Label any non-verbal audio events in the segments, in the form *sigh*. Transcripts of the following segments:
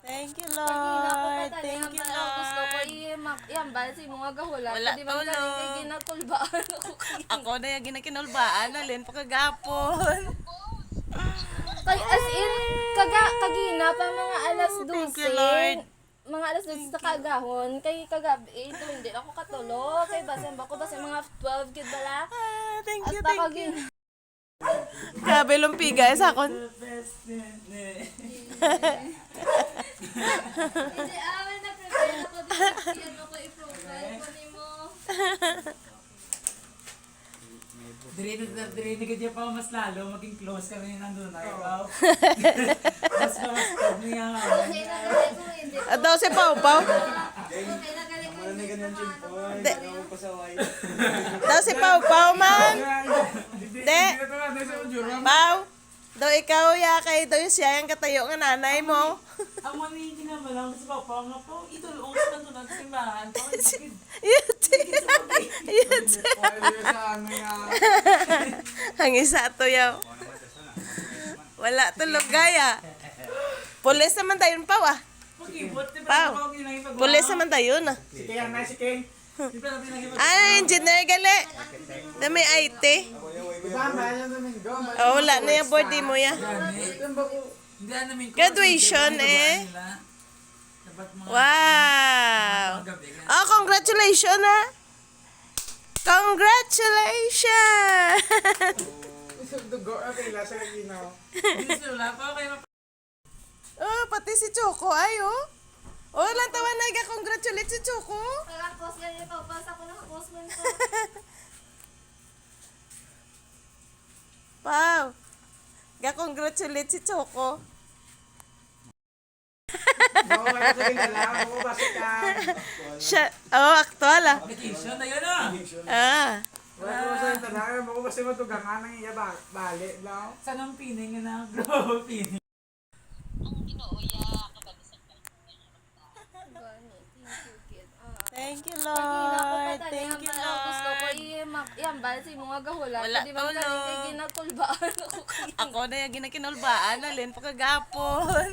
Thank you, Lord. Thank you, Lord. yan, basi mo nga gahulat. Wala Di ba tulog. kay ginakulbaan ako. Ako na yung ginakinulbaan, alin pa kagapon. Kay as in, kaga, kagina pa mga alas 12. Thank you, Lord. Mga alas 12 sa kagahon. Kay kagabi, ito hindi ako katulog. Kay basan ba ko, basi mga 12 kid bala. Ah, thank you, Hasta thank you. Grabe lumpiga sa akon. Hindi, amin na prepare ako dito. Yan ako i-profile ko ni mo. Dirinig na ka dyan pa mas lalo, maging close kami nandun na ikaw. *laughs* mas mas mas niya nga. Okay na galing ko, hindi. At daw si Pau Pau. Okay na galing ko, hindi ko maano. Daw si Pau Pau man. De. Pau. Daw ikaw ya kay daw siya yung katayo nga nanay mo. Ang manigin naman lang sa papa nga po, ito lang sa nandun na simbahan. Yuti. Yuti. Ang isa to yaw. Wala tulog gaya. Pulis naman tayo Pau ah. Pau. Pulis naman tayo na. Si King, na si King. Ah, engineer gali. Na may IT. Oh, wala na yung birthday mo ya. Graduation, eh. Wow. Oh, congratulations ha. Congratulations. *laughs* Oh, pati si Choco ay oh. Oh, lang tawa na congratulate si Choco. Pag-post ganyan pa, basta ko nakapost mo ito. Wow. Ga-congratulate si Choco. Siya, oh, aktual ah. vacation na yun ah. Ah. Saan ang pining yun *laughs* na? Bro, pining. Thank you, Lord. Thank you, Lord. yan, basi mo nga gahulat. Wala Di ba galing tulog. kay ginakulbaan *laughs* ako. Ako na yung ginakinulbaan, alin pa kagapon.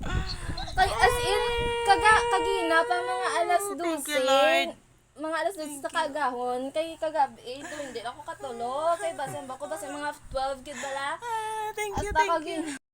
*laughs* As in, kaga, kagina pa mga alas 12. Thank you, Lord. Mga alas 12 sa kagahon. Kay kagabi, ito hindi ako katulog. Kay basan ba ko, basi mga 12 kid bala. Ah, thank you, thank you.